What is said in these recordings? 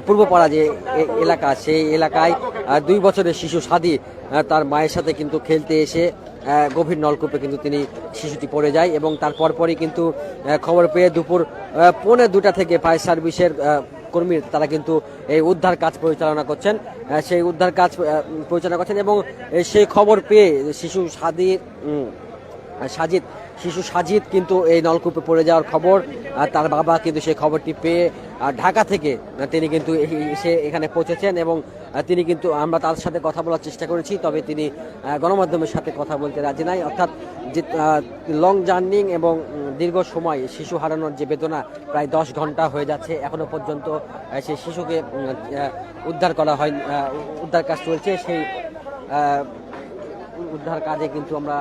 পূর্বপাড়া যে এলাকা সেই এলাকায় দুই বছরের শিশু সাদি তার মায়ের সাথে কিন্তু খেলতে এসে গভীর নলকূপে কিন্তু তিনি শিশুটি পড়ে যায় এবং তার পরপরই কিন্তু খবর পেয়ে দুপুর পৌনে দুটা থেকে ফায়ার সার্ভিসের আহ, কর্মী তারা কিন্তু এই উদ্ধার কাজ পরিচালনা করছেন সেই উদ্ধার কাজ পরিচালনা করছেন এবং সেই খবর পেয়ে শিশু সাদি সাজিদ শিশু সাজিদ কিন্তু এই নলকূপে পড়ে যাওয়ার খবর তার বাবা কিন্তু সেই খবরটি পেয়ে ঢাকা থেকে তিনি কিন্তু এসে এখানে পৌঁছেছেন এবং তিনি কিন্তু আমরা তার সাথে কথা বলার চেষ্টা করেছি, তবে তিনি গণমাধ্যমের সাথে কথা বলতে রাজি নাই। অর্থাৎ যে লং জার্নিং এবং দীর্ঘ সময় শিশু হারানোর যে বেদনা প্রায় দশ ঘণ্টা হয়ে যাচ্ছে, এখনও পর্যন্ত সেই শিশুকে উদ্ধার করা হয় উদ্ধার কাজ চলছে, সেই উদ্ধার কাজে কিন্তু আমরা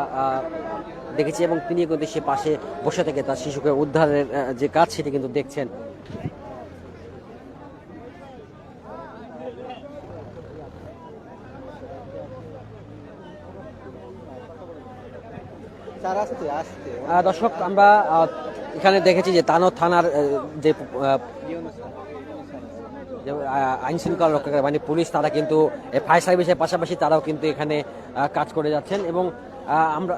দেখেছি এবং তিনি কিন্তু সে পাশে বসে থেকে তার শিশুকে উদ্ধারের যে কাজ সেটি কিন্তু দেখছেন। দর্শক আমরা এখানে দেখেছি যে তানো থানার যে আইন শৃঙ্খলা রক্ষাকারী মানে পুলিশ তারা কিন্তু ফায়ার সার্ভিসের পাশাপাশি তারাও কিন্তু এখানে কাজ করে যাচ্ছেন এবং আমরা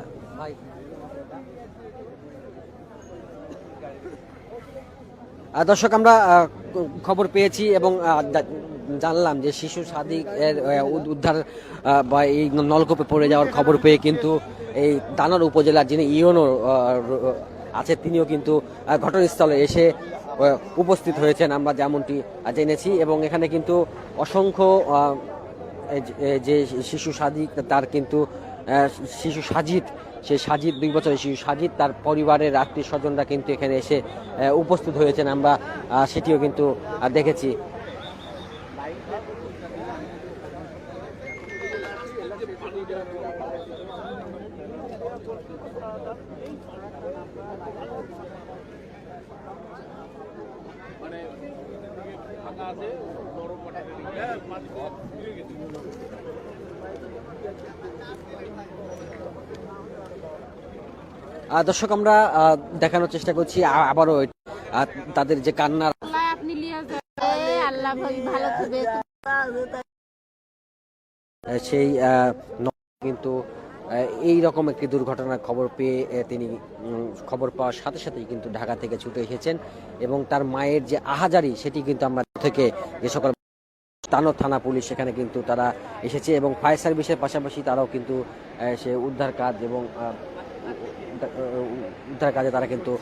দর্শক, আমরা খবর পেয়েছি এবং জানলাম যে শিশু সাদিক এর উদ- উদ্ধার বা এই নলকূপে পড়ে যাওয়ার খবর পেয়ে কিন্তু এই দানার উপজেলার যিনি ইউনো আছে তিনিও কিন্তু ঘটনাস্থলে এসে উপস্থিত হয়েছেন। আমরা যেমনটি জেনেছি এবং এখানে কিন্তু অসংখ্য যে- শিশু সাদিক, তার কিন্তু শিশু সাজিদ সেই সাজিদ দুই বছরের শিশু সাজিদ তার পরিবারের আত্মীয় স্বজনরা কিন্তু এখানে এসে উপস্থিত হয়েছেন। আমরা সেটিও কিন্তু দেখেছি। আহ, দর্শক আমরা দেখানোর চেষ্টা করছি আবারও তাদের যে কান্নার আপনি আল্লাহ ভালো সেই কিন্তু এই রকম একটি দুর্ঘটনার খবর পেয়ে তিনি খবর পাওয়ার সাথে সাথেই কিন্তু ঢাকা থেকে ছুটে এসেছেন এবং তার মায়ের যে আহাজারি সেটি কিন্তু আমরা থেকে যে সকল তানো থানা পুলিশ সেখানে কিন্তু তারা এসেছে এবং ফায়ার সার্ভিসের পাশাপাশি তারাও কিন্তু সে উদ্ধার কাজ এবং উদ্ধার- কাজে তারা কিন্তু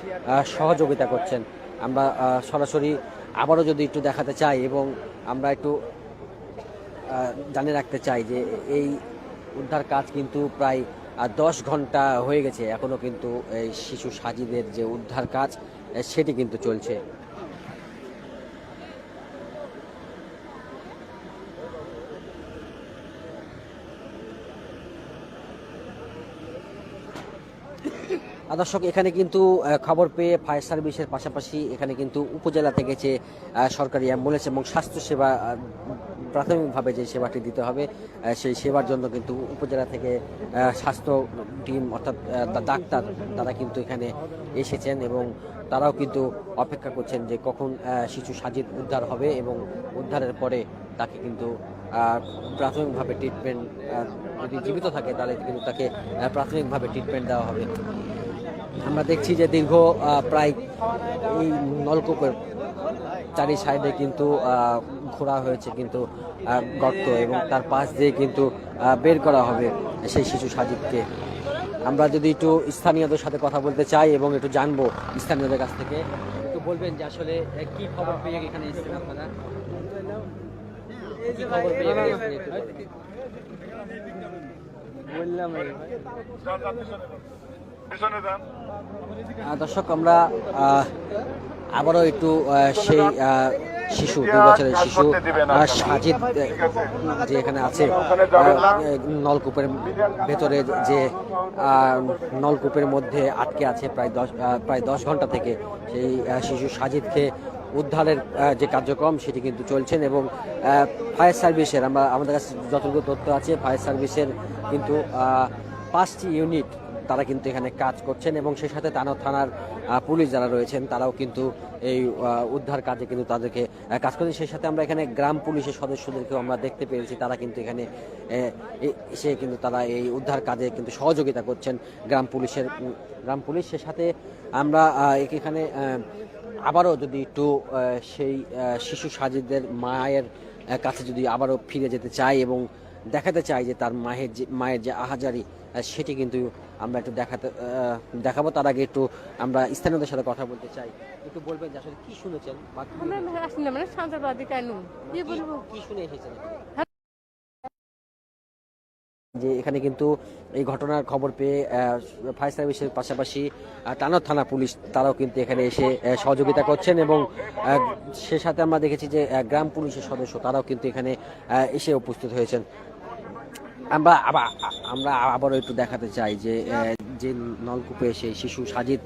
সহযোগিতা করছেন। আমরা সরাসরি আবারও যদি একটু দেখাতে চাই এবং আমরা একটু জানে জানিয়ে রাখতে চাই যে এই উদ্ধার কাজ কিন্তু প্রায় দশ ঘণ্টা হয়ে গেছে। এখনও কিন্তু এই শিশু সাজিদের যে উদ্ধার কাজ সেটি কিন্তু চলছে। দর্শক এখানে কিন্তু খবর পেয়ে ফায়ার সার্ভিসের পাশাপাশি এখানে কিন্তু উপজেলা থেকে যে সরকারি অ্যাম্বুলেন্স এবং স্বাস্থ্য সেবা প্রাথমিকভাবে যে সেবাটি দিতে হবে সেই সেবার জন্য কিন্তু উপজেলা থেকে স্বাস্থ্য টিম অর্থাৎ ডাক্তার তারা কিন্তু এখানে এসেছেন এবং তারাও কিন্তু অপেক্ষা করছেন যে কখন শিশু সাজিদ উদ্ধার হবে এবং উদ্ধারের পরে তাকে কিন্তু প্রাথমিকভাবে ট্রিটমেন্ট যদি জীবিত থাকে তাহলে কিন্তু তাকে প্রাথমিকভাবে ট্রিটমেন্ট দেওয়া হবে। আমরা দেখছি যে দীর্ঘ প্রায় এই নলকূপের চারি সাইডে কিন্তু ঘোরা হয়েছে কিন্তু গর্ত এবং তার পাশ দিয়ে কিন্তু বের করা হবে সেই শিশু সাজিদকে। আমরা যদি একটু স্থানীয়দের সাথে কথা বলতে চাই এবং একটু জানব স্থানীয়দের কাছ থেকে, একটু বলবেন যে আসলে কি খবর পেয়ে এখানে এসেছেন আপনারা। বললাম দর্শক আমরা আবারও একটু সেই শিশু দুই বছরের শিশু সাজিদ যে এখানে আছে নলকূপের ভেতরে যে নলকূপের মধ্যে আটকে আছে প্রায় দশ প্রায় দশ ঘণ্টা থেকে সেই শিশু সাজিদকে উদ্ধারের যে কার্যক্রম সেটি কিন্তু চলছেন এবং ফায়ার সার্ভিসের আমরা আমাদের কাছে যতটুকু তথ্য আছে ফায়ার সার্ভিসের কিন্তু পাঁচটি ইউনিট তারা কিন্তু এখানে কাজ করছেন এবং সেই সাথে তানো থানার পুলিশ যারা রয়েছেন তারাও কিন্তু এই উদ্ধার কাজে কিন্তু তাদেরকে কাজ করছেন। সেই সাথে আমরা এখানে গ্রাম পুলিশের সদস্যদেরকেও আমরা দেখতে পেরেছি তারা কিন্তু এখানে এসে কিন্তু তারা এই উদ্ধার কাজে কিন্তু সহযোগিতা করছেন গ্রাম পুলিশের গ্রাম পুলিশ। সে সাথে আমরা এখানে আবারও যদি একটু সেই শিশু সাজিদের মায়ের কাছে যদি আবারও ফিরে যেতে চাই এবং দেখাতে চাই যে তার মায়ের যে মায়ের যে আহাজারি সেটি কিন্তু আমরা একটু দেখাতে দেখাবো। তার আগে একটু আমরা স্থানীয়দের সাথে কথা বলতে চাই। একটু বলবেন যে আসলে কি শুনেছেন আমরা আসি না মানে সন্ত্রাসবাদী কেন কি বলব? কি শুনে এসেছেন যে এখানে কিন্তু এই ঘটনার খবর পেয়ে ফায়ার সার্ভিসের পাশাপাশি টানোর থানা পুলিশ তারাও কিন্তু এখানে এসে সহযোগিতা করছেন এবং সে সাথে আমরা দেখেছি যে গ্রাম পুলিশের সদস্য তারাও কিন্তু এখানে এসে উপস্থিত হয়েছেন। আমরা আবার, আমরা আবারও একটু দেখাতে চাই যে যে নলকূপে সেই শিশু সাজিদ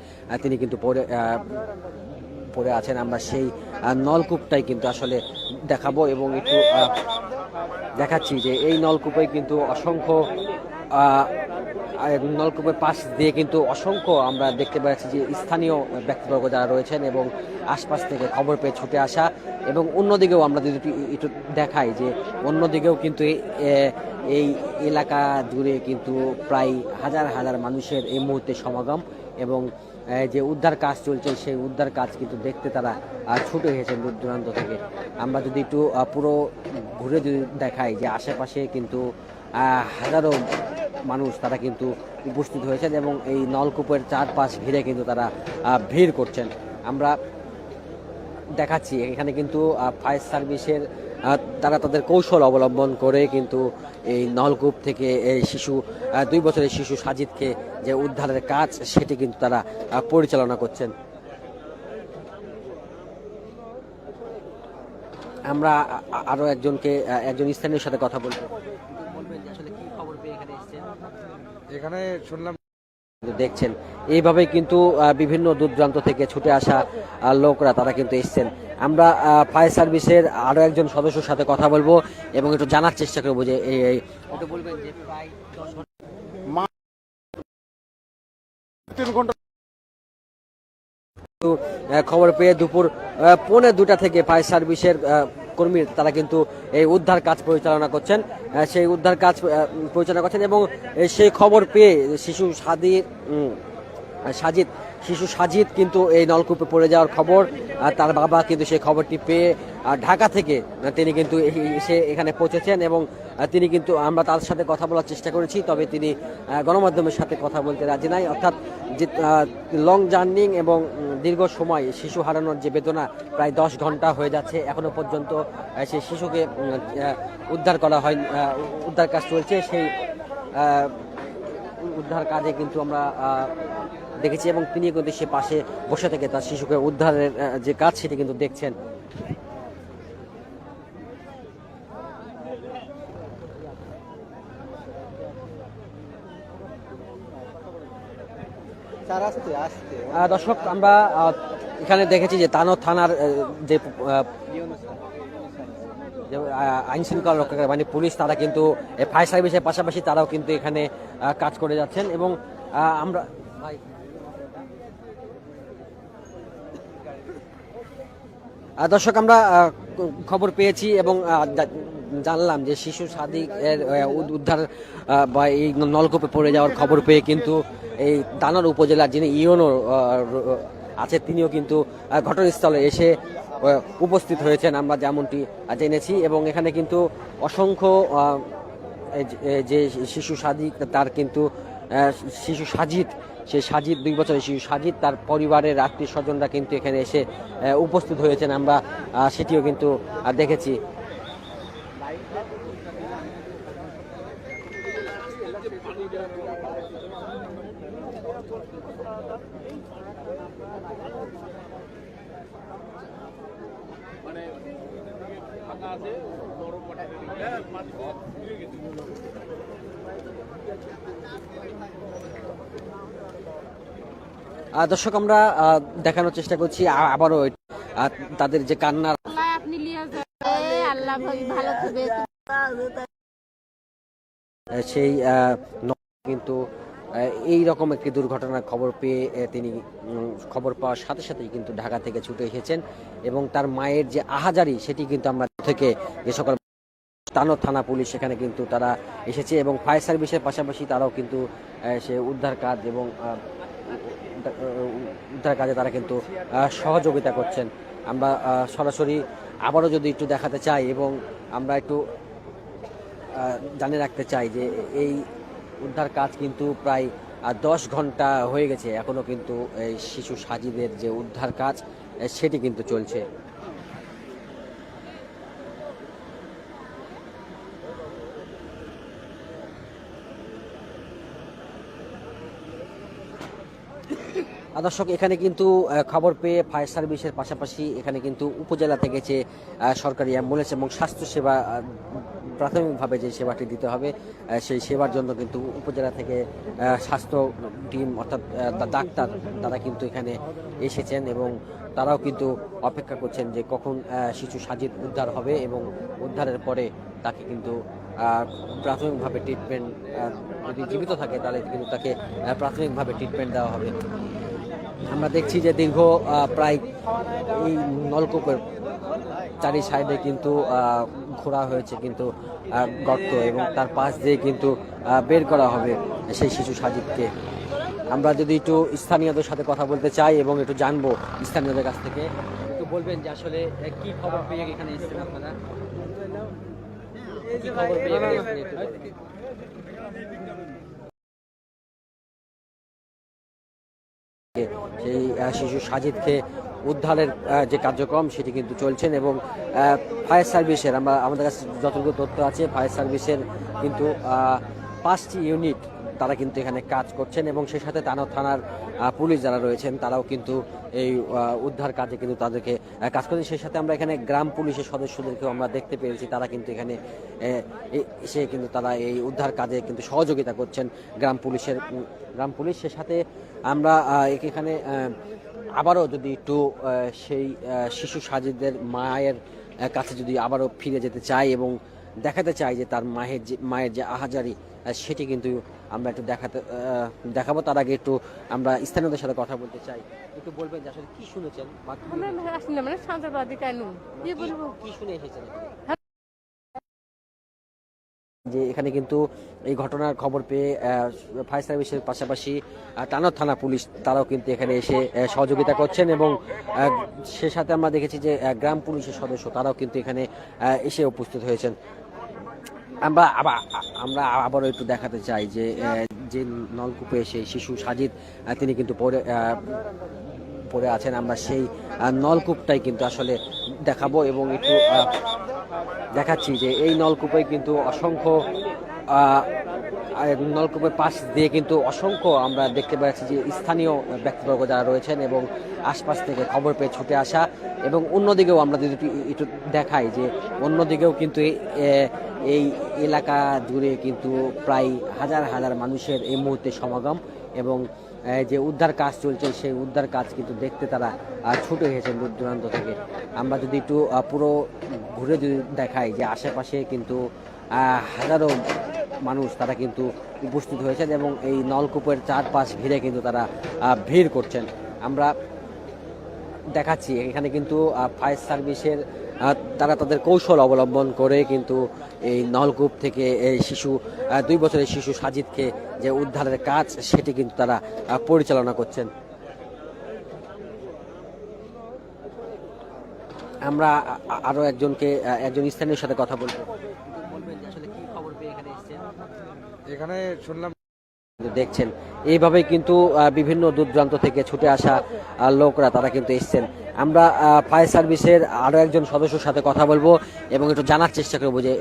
তিনি কিন্তু পরে পড়ে আছেন। আমরা সেই নলকূপটাই কিন্তু আসলে দেখাবো এবং একটু দেখাচ্ছি যে এই নলকূপে কিন্তু অসংখ্য নলকূপের পাশ দিয়ে কিন্তু অসংখ্য আমরা দেখতে পাচ্ছি যে স্থানীয় ব্যক্তিবর্গ যারা রয়েছেন এবং আশপাশ থেকে খবর পেয়ে ছুটে আসা এবং অন্যদিকেও আমরা যদি একটু- দেখাই যে অন্যদিকেও কিন্তু এই- এলাকা জুড়ে কিন্তু প্রায় হাজার হাজার মানুষের এই মুহূর্তে সমাগম এবং যে উদ্ধার কাজ চলছে, সেই উদ্ধার কাজ কিন্তু দেখতে তারা ছুটে এসেছেন দূর দূরান্ত থেকে। আমরা যদি একটু পুরো ঘুরে যদি দেখাই যে আশেপাশে কিন্তু হাজারো মানুষ তারা কিন্তু উপস্থিত হয়েছেন এবং এই নলকূপের চারপাশ ঘিরে কিন্তু তারা ভিড় করছেন। আমরা দেখাচ্ছি, এখানে কিন্তু ফায়ার সার্ভিসের তারা তাদের কৌশল অবলম্বন করে কিন্তু এই নলকূপ থেকে এই শিশু দুই বছরের শিশু সাজিদকে যে উদ্ধারের কাজ, সেটি কিন্তু তারা পরিচালনা করছেন। আমরা আ- আ- আরও একজনকে একজন স্থানীয় সাথে কথা বলব বলবেন যে আসলে কি খবর পেয়ে এখানে এসেছেন এখানে শুনলাম দেখছেন। এইভাবে কিন্তু বিভিন্ন দূর দূরান্ত থেকে ছুটে আসা লোকরা তারা কিন্তু এসছেন। আমরা ফায়ার সার্ভিসের আরও একজন সদস্যর সাথে কথা বলব এবং একটু জানার চেষ্টা করব যে বলবেন যে তিন ঘণ্টা খবর পেয়ে দুপুর পৌনে দুটা থেকে ফায়ার সার্ভিসের কর্মী তারা কিন্তু এই উদ্ধার কাজ পরিচালনা করছেন সেই উদ্ধার কাজ পরিচালনা করছেন এবং সেই খবর পেয়ে শিশু সাদি সাজিদ, শিশু সাজিদ কিন্তু এই নলকূপে পড়ে যাওয়ার খবর তার বাবা কিন্তু সেই খবরটি পেয়ে ঢাকা থেকে তিনি কিন্তু এসে এখানে পৌঁছেছেন এবং তিনি কিন্তু আমরা তার সাথে কথা বলার চেষ্টা করেছি, তবে তিনি গণমাধ্যমের সাথে কথা বলতে রাজি নাই। অর্থাৎ যে লং জার্নিং এবং দীর্ঘ সময় শিশু হারানোর যে বেদনা প্রায় দশ ঘণ্টা হয়ে যাচ্ছে, এখনও পর্যন্ত সেই শিশুকে উদ্ধার করা হয় উদ্ধার কাজ চলছে। সেই উদ্ধার কাজে কিন্তু আমরা দেখেছি এবং তিনি কিন্তু সে পাশে বসে থেকে তার শিশুকে উদ্ধারের যে কাজ, সেটি কিন্তু দেখছেন। দর্শক, আমরা এখানে দেখেছি যে তানো থানার যে আইন শৃঙ্খলা রক্ষাকারী মানে পুলিশ, তারা কিন্তু ফায়ার সার্ভিসের পাশাপাশি তারাও কিন্তু এখানে কাজ করে যাচ্ছেন এবং আমরা দর্শক, আমরা খবর পেয়েছি এবং জানলাম যে শিশু সাদিক এর উদ- উদ্ধার বা এই নলকূপে পড়ে যাওয়ার খবর পেয়ে কিন্তু এই দানার উপজেলার যিনি ইউনো আছে, তিনিও কিন্তু ঘটনাস্থলে এসে উপস্থিত হয়েছেন। আমরা যেমনটি জেনেছি এবং এখানে কিন্তু অসংখ্য যে- শিশু সাদিক তার কিন্তু শিশু সাজিদ সেই সাজিদ, দুই বছরের শিশু সাজিদ, তার পরিবারের আত্মীয় স্বজনরা কিন্তু এখানে এসে উপস্থিত হয়েছেন। আমরা সেটিও কিন্তু আহ, দর্শক আমরা আহ, দেখানোর চেষ্টা করছি আবারও আহ, তাদের যে কান্নার আপনি আল্লাহ ভালো আহ, সেই আহ, ন- কিন্তু এই রকম একটি দুর্ঘটনার খবর পেয়ে তিনি খবর পাওয়ার সাথে সাথেই কিন্তু ঢাকা থেকে ছুটে এসেছেন এবং তার মায়ের যে আহাজারি, সেটি কিন্তু আমরা থেকে যে সকল তানো থানা পুলিশ সেখানে কিন্তু তারা এসেছে এবং ফায়ার সার্ভিসের পাশাপাশি তারাও কিন্তু সে উদ্ধার কাজ এবং উদ্ধার- কাজে তারা কিন্তু সহযোগিতা করছেন। আমরা সরাসরি আবারও যদি একটু দেখাতে চাই এবং আমরা একটু জানিয়ে রাখতে চাই যে এই উদ্ধার কাজ কিন্তু প্রায় দশ ঘণ্টা হয়ে গেছে। এখনও কিন্তু এই শিশু সাজিদের যে উদ্ধার কাজ সেটি কিন্তু চলছে। দর্শক, এখানে কিন্তু খবর পেয়ে ফায়ার সার্ভিসের পাশাপাশি এখানে কিন্তু উপজেলা থেকে যে সরকারি অ্যাম্বুলেন্স এবং স্বাস্থ্যসেবা প্রাথমিকভাবে যে সেবাটি দিতে হবে সেই সেবার জন্য কিন্তু উপজেলা থেকে স্বাস্থ্য টিম অর্থাৎ ডাক্তার তারা কিন্তু এখানে এসেছেন এবং তারাও কিন্তু অপেক্ষা করছেন যে কখন শিশু সাজিদ উদ্ধার হবে এবং উদ্ধারের পরে তাকে কিন্তু প্রাথমিকভাবে ট্রিটমেন্ট যদি জীবিত থাকে তাহলে কিন্তু তাকে প্রাথমিকভাবে ট্রিটমেন্ট দেওয়া হবে। আমরা দেখছি যে দীর্ঘ প্রায় এই নলকূপের চারি সাইডে কিন্তু ঘোরা হয়েছে কিন্তু গর্ত এবং তার পাশ দিয়ে কিন্তু বের করা হবে সেই শিশু সাজিদকে আমরা যদি একটু স্থানীয়দের সাথে কথা বলতে চাই এবং একটু জানব স্থানীয়দের কাছ থেকে, একটু বলবেন যে আসলে কি খবর পেয়ে এখানে এসেছেন? সেই শিশু সাজিদকে উদ্ধারের যে কার্যক্রম, সেটি কিন্তু চলছেন এবং ফায়ার সার্ভিসের, আমরা, আমাদের কাছে যতটুকু তথ্য আছে, ফায়ার সার্ভিসের কিন্তু পাঁচটি ইউনিট তারা কিন্তু এখানে কাজ করছেন এবং সেই সাথে তানো থানার পুলিশ যারা রয়েছেন, তারাও কিন্তু এই উদ্ধার কাজে কিন্তু তাদেরকে কাজ করছেন। সেই সাথে আমরা এখানে গ্রাম পুলিশের সদস্যদেরকেও আমরা দেখতে পেরেছি তারা কিন্তু এখানে এসে কিন্তু তারা এই উদ্ধার কাজে কিন্তু সহযোগিতা করছেন গ্রাম পুলিশের গ্রাম পুলিশ। সে সাথে আমরা এখানে আবারও যদি একটু সেই শিশু সাজিদের মায়ের কাছে যদি আবারও ফিরে যেতে চাই এবং দেখাতে চাই যে তার মায়ের যে মায়ের যে আহাজারি সেটি কিন্তু আমরা একটু দেখাতে দেখাবো। তার আগে একটু আমরা স্থানীয়দের সাথে কথা বলতে চাই। একটু বলবেন যে আসলে কি শুনেছেন? কি- আমরা আসি কি বলব কি শুনে এসেছেন? যে এখানে কিন্তু এই ঘটনার খবর পেয়ে ফায়ার সার্ভিসের পাশাপাশি টানা থানা পুলিশ তারাও কিন্তু এখানে এসে সহযোগিতা করছেন এবং সে সাথে আমরা দেখেছি যে গ্রাম পুলিশের সদস্য তারাও কিন্তু এখানে এসে উপস্থিত হয়েছেন। আমরা আবার, আমরা আবারও একটু দেখাতে চাই যে যে নলকূপে সেই শিশু সাজিদ তিনি কিন্তু পরে পড়ে আছেন। আমরা সেই নলকূপটাই কিন্তু আসলে দেখাবো এবং একটু দেখাচ্ছি যে এই নলকূপে কিন্তু অসংখ্য নলকূপের পাশ দিয়ে কিন্তু অসংখ্য আমরা দেখতে পাচ্ছি যে স্থানীয় ব্যক্তিবর্গ যারা রয়েছেন এবং আশপাশ থেকে খবর পেয়ে ছুটে আসা এবং অন্যদিকেও আমরা যদি একটু- দেখাই যে অন্যদিকেও কিন্তু এই- এলাকা জুড়ে কিন্তু প্রায় হাজার হাজার মানুষের এই মুহূর্তে সমাগম এবং যে উদ্ধার কাজ চলছে, সেই উদ্ধার কাজ কিন্তু দেখতে তারা ছুটে এসেছেন দূর দূরান্ত থেকে। আমরা যদি একটু পুরো ঘুরে যদি দেখাই যে আশেপাশে কিন্তু হাজারো মানুষ তারা কিন্তু উপস্থিত হয়েছেন এবং এই নলকূপের চারপাশ ঘিরে কিন্তু তারা ভিড় করছেন। আমরা দেখাচ্ছি, এখানে কিন্তু ফায়ার সার্ভিসের তারা তাদের কৌশল অবলম্বন করে কিন্তু এই নলকূপ থেকে এই শিশু দুই বছরের শিশু সাজিদকে যে উদ্ধারের কাজ, সেটি কিন্তু তারা পরিচালনা করছেন। আমরা আরও একজনকে একজন স্থানীয় সাথে কথা বলব। এখানে শুনলাম দেখছেন। এইভাবে কিন্তু বিভিন্ন দূর দূরান্ত থেকে ছুটে আসা লোকরা তারা কিন্তু এসছেন। আমরা ফায়ার সার্ভিসের আরও একজন সদস্যর সাথে কথা বলব এবং একটু জানার চেষ্টা করব যে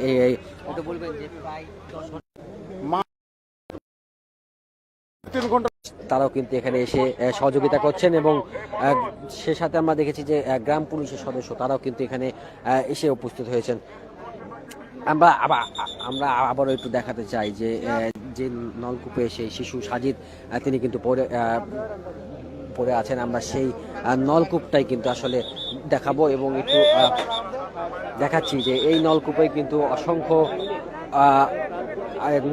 তারাও কিন্তু এখানে এসে সহযোগিতা করছেন এবং সে সাথে আমরা দেখেছি যে গ্রাম পুলিশের সদস্য তারাও কিন্তু এখানে এসে উপস্থিত হয়েছেন। আমরা আবার, আমরা আবারও একটু দেখাতে চাই যে যে নলকূপে সেই শিশু সাজিদ তিনি কিন্তু পরে পড়ে আছেন। আমরা সেই নলকূপটাই কিন্তু আসলে দেখাবো এবং একটু দেখাচ্ছি যে এই নলকূপে কিন্তু অসংখ্য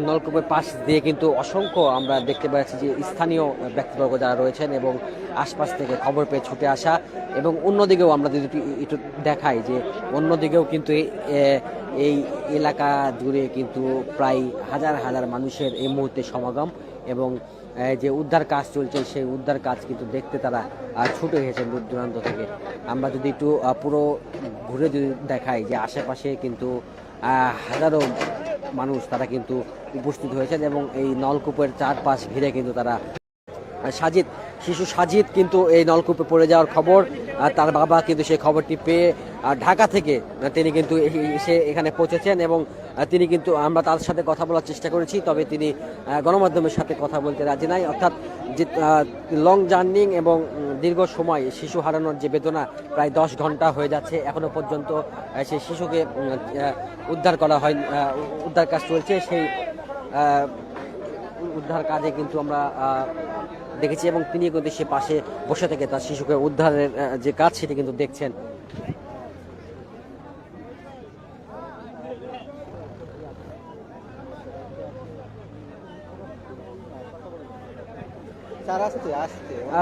নলকূপের পাশ দিয়ে কিন্তু অসংখ্য আমরা দেখতে পাচ্ছি যে স্থানীয় ব্যক্তিবর্গ যারা রয়েছেন এবং আশপাশ থেকে খবর পেয়ে ছুটে আসা এবং অন্যদিকেও আমরা যদি একটু- দেখাই যে অন্যদিকেও কিন্তু এই- এলাকা জুড়ে কিন্তু প্রায় হাজার হাজার মানুষের এই মুহূর্তে সমাগম এবং যে উদ্ধার কাজ চলছে, সেই উদ্ধার কাজ কিন্তু দেখতে তারা ছুটে গেছেন দূর দূরান্ত থেকে। আমরা যদি একটু পুরো ঘুরে যদি দেখাই যে আশেপাশে কিন্তু হাজারো মানুষ তারা কিন্তু উপস্থিত হয়েছেন এবং এই নলকূপের চারপাশ ঘিরে কিন্তু তারা সাজিদ, শিশু সাজিদ কিন্তু এই নলকূপে পড়ে যাওয়ার খবর তার বাবা কিন্তু সেই খবরটি পেয়ে ঢাকা থেকে তিনি কিন্তু এসে এখানে পৌঁছেছেন এবং তিনি কিন্তু আমরা তার সাথে কথা বলার চেষ্টা করেছি, তবে তিনি গণমাধ্যমের সাথে কথা বলতে রাজি নাই। অর্থাৎ যে লং জার্নিং এবং দীর্ঘ সময় শিশু হারানোর যে বেদনা প্রায় দশ ঘণ্টা হয়ে যাচ্ছে, এখনও পর্যন্ত সেই শিশুকে উদ্ধার করা হয় উদ্ধার কাজ চলছে, সেই উদ্ধার কাজে কিন্তু আমরা দেখেছি এবং তিনি কিন্তু সে পাশে বসে থেকে তার শিশুকে উদ্ধারের যে কাজ সেটি কিন্তু দেখছেন।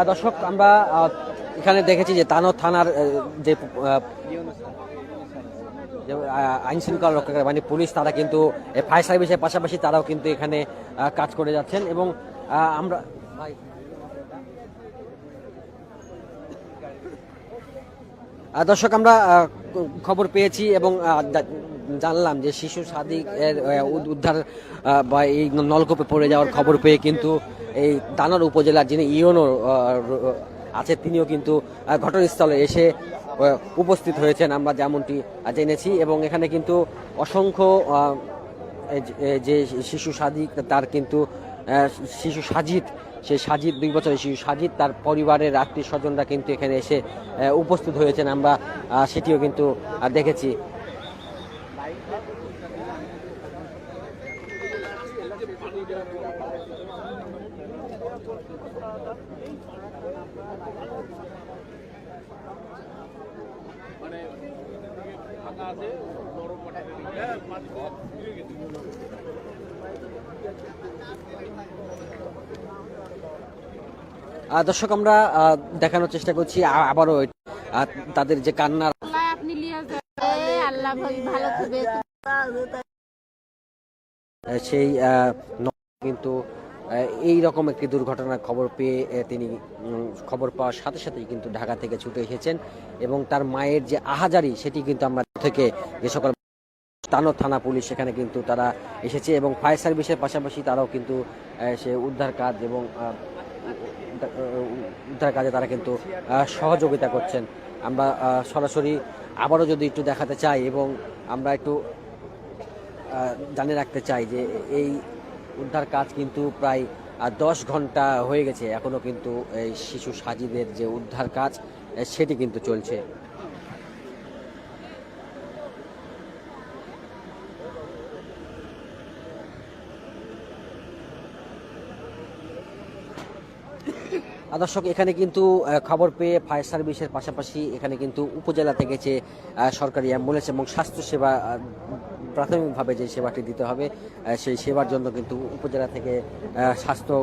দর্শক, আমরা এখানে দেখেছি যে তানো থানার যে আইন শৃঙ্খলা রক্ষাকারী মানে পুলিশ, তারা কিন্তু ফায়ার সার্ভিসের পাশাপাশি তারাও কিন্তু এখানে কাজ করে যাচ্ছেন এবং আমরা দর্শক, আমরা খবর পেয়েছি এবং জানলাম যে শিশু সাদিক এর উদ- উদ্ধার বা এই নলকূপে পড়ে যাওয়ার খবর পেয়ে কিন্তু এই দানার উপজেলার যিনি ইউনো আছে, তিনিও কিন্তু ঘটনাস্থলে এসে উপস্থিত হয়েছেন। আমরা যেমনটি জেনেছি এবং এখানে কিন্তু অসংখ্য যে- শিশু সাজিদ তার কিন্তু শিশু সাজিদ, সে সাজিদ, দুই বছরের শিশু সাজিদ, তার পরিবারের আত্মীয় স্বজনরা কিন্তু এখানে এসে উপস্থিত হয়েছেন। আমরা সেটিও কিন্তু দর্শক আমরা আহ, দেখানোর চেষ্টা করছি আবারও তাদের যে কান্নার আপনি আল্লাহ ভালো করবে আহ, সেই কিন্তু এই রকম একটি দুর্ঘটনার খবর পেয়ে তিনি খবর পাওয়ার সাথে সাথেই কিন্তু ঢাকা থেকে ছুটে এসেছেন এবং তার মায়ের যে আহাজারি, সেটি কিন্তু আমরা থেকে যে সকল তানো থানা পুলিশ সেখানে কিন্তু তারা এসেছে এবং ফায়ার সার্ভিসের পাশাপাশি তারাও কিন্তু সে উদ্ধার কাজ এবং উদ্ধার- কাজে তারা কিন্তু সহযোগিতা করছেন। আমরা সরাসরি আবারও যদি একটু দেখাতে চাই এবং আমরা একটু জানিয়ে রাখতে চাই যে এই উদ্ধার কাজ কিন্তু প্রায় দশ ঘণ্টা হয়ে গেছে। এখনও কিন্তু এই শিশু সাজিদের যে উদ্ধার কাজ সেটি কিন্তু চলছে। দর্শক, এখানে কিন্তু খবর পেয়ে ফায়ার সার্ভিসের পাশাপাশি এখানে কিন্তু উপজেলা থেকে যে সরকারি অ্যাম্বুলেন্স এবং স্বাস্থ্যসেবা প্রাথমিকভাবে যে সেবাটি দিতে হবে সেই সেবার জন্য কিন্তু উপজেলা থেকে স্বাস্থ্য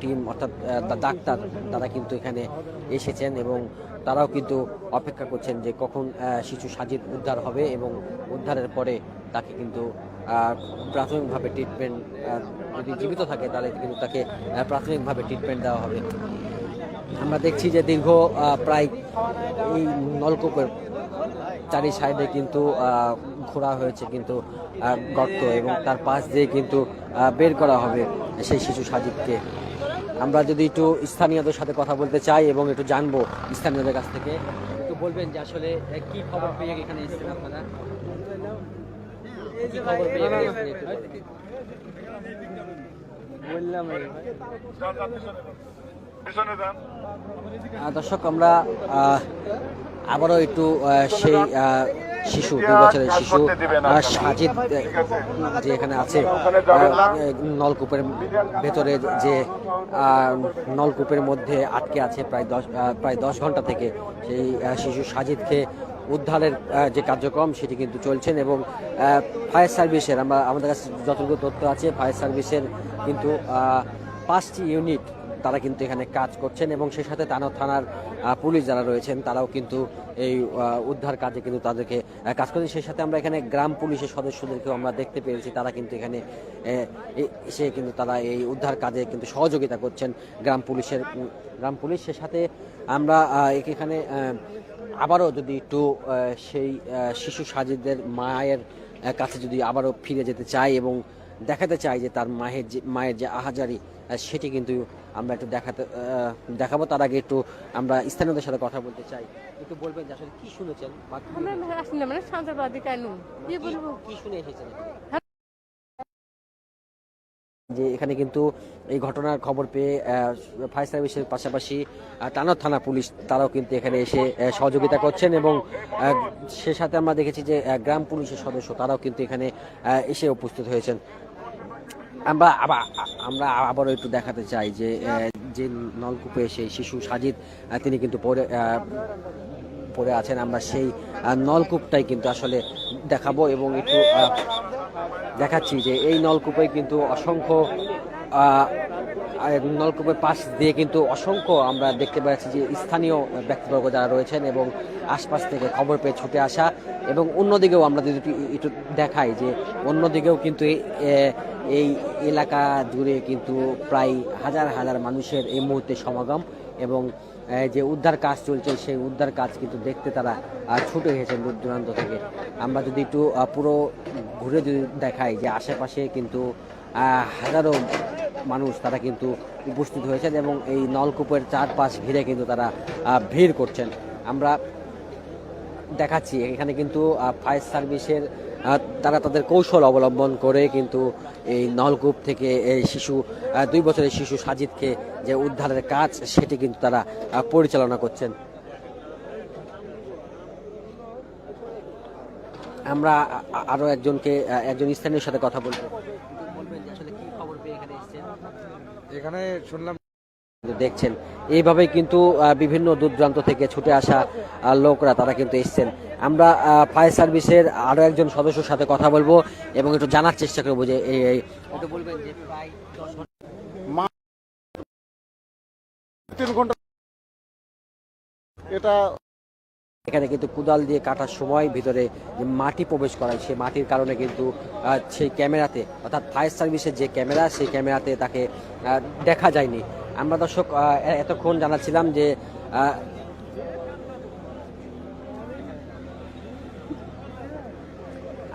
টিম অর্থাৎ ডাক্তার তারা কিন্তু এখানে এসেছেন এবং তারাও কিন্তু অপেক্ষা করছেন যে কখন শিশু সাজিদ উদ্ধার হবে এবং উদ্ধারের পরে তাকে কিন্তু প্রাথমিকভাবে ট্রিটমেন্ট যদি জীবিত থাকে তাহলে কিন্তু তাকে প্রাথমিকভাবে ট্রিটমেন্ট দেওয়া হবে। আমরা দেখছি যে দীর্ঘ প্রায় এই নলকূপের চারি সাইডে কিন্তু ঘোরা হয়েছে কিন্তু গর্ত এবং তার পাশ দিয়ে কিন্তু বের করা হবে সেই শিশু সাজিদকে। আমরা যদি একটু স্থানীয়দের সাথে কথা বলতে চাই এবং একটু জানব স্থানীয়দের কাছ থেকে, একটু বলবেন যে আসলে কি খবর পেয়ে এখানে এসেছেন আপনারা? কি দর্শক আমরা আবারও একটু সেই শিশু দুই বছরের শিশু সাজিদ যে এখানে আছে নলকূপের ভেতরে যে নলকূপের মধ্যে আটকে আছে প্রায় দশ প্রায় দশ ঘণ্টা থেকে সেই শিশু সাজিদকে উদ্ধারের যে কার্যক্রম সেটি কিন্তু চলছেন এবং ফায়ার সার্ভিসের আমরা আমাদের কাছে যতটুকু তথ্য আছে ফায়ার সার্ভিসের কিন্তু পাঁচটি ইউনিট তারা কিন্তু এখানে কাজ করছেন এবং সেই সাথে তানো থানার পুলিশ যারা রয়েছেন তারাও কিন্তু এই উদ্ধার কাজে কিন্তু তাদেরকে কাজ করছেন। সেই সাথে আমরা এখানে গ্রাম পুলিশের সদস্যদেরকেও আমরা দেখতে পেরেছি তারা কিন্তু এখানে এসে কিন্তু তারা এই উদ্ধার কাজে কিন্তু সহযোগিতা করছেন গ্রাম পুলিশের গ্রাম পুলিশের সাথে আমরা এখানে আবারও যদি একটু সেই শিশু সাজিদের মায়ের কাছে যদি আবারও ফিরে যেতে চাই এবং দেখাতে চাই যে তার মায়ের যে মায়ের যে আহাজারি সেটি কিন্তু আমরা একটু দেখাতে দেখাবো। তার আগে একটু আমরা স্থানীয়দের সাথে কথা বলতে চাই। একটু বলবেন যে আসলে কি শুনেছেন? আমরা মানে সন্ত্রাসবাদী কি বলব? কি শুনে এসেছেন? যে এখানে কিন্তু এই ঘটনার খবর পেয়ে ফায়ার সার্ভিসের পাশাপাশি টানা থানা পুলিশ তারাও কিন্তু এখানে এসে সহযোগিতা করছেন এবং সে সাথে আমরা দেখেছি যে গ্রাম পুলিশের সদস্য তারাও কিন্তু এখানে আহ, এসে উপস্থিত হয়েছেন। আমরা আবার, আমরা আবারও একটু দেখাতে চাই যে যে নলকূপে সেই শিশু সাজিদ তিনি কিন্তু পরে পড়ে আছেন। আমরা সেই নলকূপটাই কিন্তু আসলে দেখাবো এবং একটু দেখাচ্ছি যে এই নলকূপে কিন্তু অসংখ্য নলকূপের পাশ দিয়ে কিন্তু অসংখ্য আমরা দেখতে পাচ্ছি যে স্থানীয় ব্যক্তিবর্গ যারা রয়েছেন এবং আশপাশ থেকে খবর পেয়ে ছুটে আসা এবং অন্যদিকেও আমরা যদি একটু দেখাই যে অন্যদিকেও কিন্তু এই- এলাকা জুড়ে কিন্তু প্রায় হাজার হাজার মানুষের এই মুহূর্তে সমাগম এবং যে উদ্ধার কাজ চলছে, সেই উদ্ধার কাজ কিন্তু দেখতে তারা ছুটে এসেছেন দূর দূরান্ত থেকে। আমরা যদি একটু পুরো ঘুরে যদি দেখাই যে আশেপাশে কিন্তু হাজারো মানুষ তারা কিন্তু উপস্থিত হয়েছেন এবং এই নলকূপের চারপাশ ঘিরে কিন্তু তারা ভিড় করছেন। আমরা দেখাচ্ছি, এখানে কিন্তু ফায়ার সার্ভিসের তারা তাদের কৌশল অবলম্বন করে কিন্তু এই নলকূপ থেকে এই শিশু দুই বছরের শিশু সাজিদকে যে উদ্ধারের কাজ, সেটি কিন্তু তারা পরিচালনা করছেন। আমরা আ- আ- একজনকে একজন স্থানীয় সাথে কথা বলব বলবেন যে আসলে কি খবর পেয়ে এখানে শুনলাম দেখছেন। এইভাবে কিন্তু বিভিন্ন দূর দূরান্ত থেকে ছুটে আসা লোকরা তারা কিন্তু এসছেন। আমরা ফায়ার সার্ভিসের আরও একজন সদস্যর সাথে কথা বলব এবং একটু জানার চেষ্টা করব যে এই এই- একটু বলবেন যে প্রায় তিন ঘণ্টা এটা এখানে কিন্তু কুদাল দিয়ে কাটার সময় ভিতরে যে মাটি প্রবেশ করায়, সেই মাটির কারণে কিন্তু সেই ক্যামেরাতে, অর্থাৎ ফায়ার সার্ভিসের যে ক্যামেরা, সেই ক্যামেরাতে তাকে দেখা যায়নি। আমরা দর্শক এতক্ষণ জানাচ্ছিলাম যে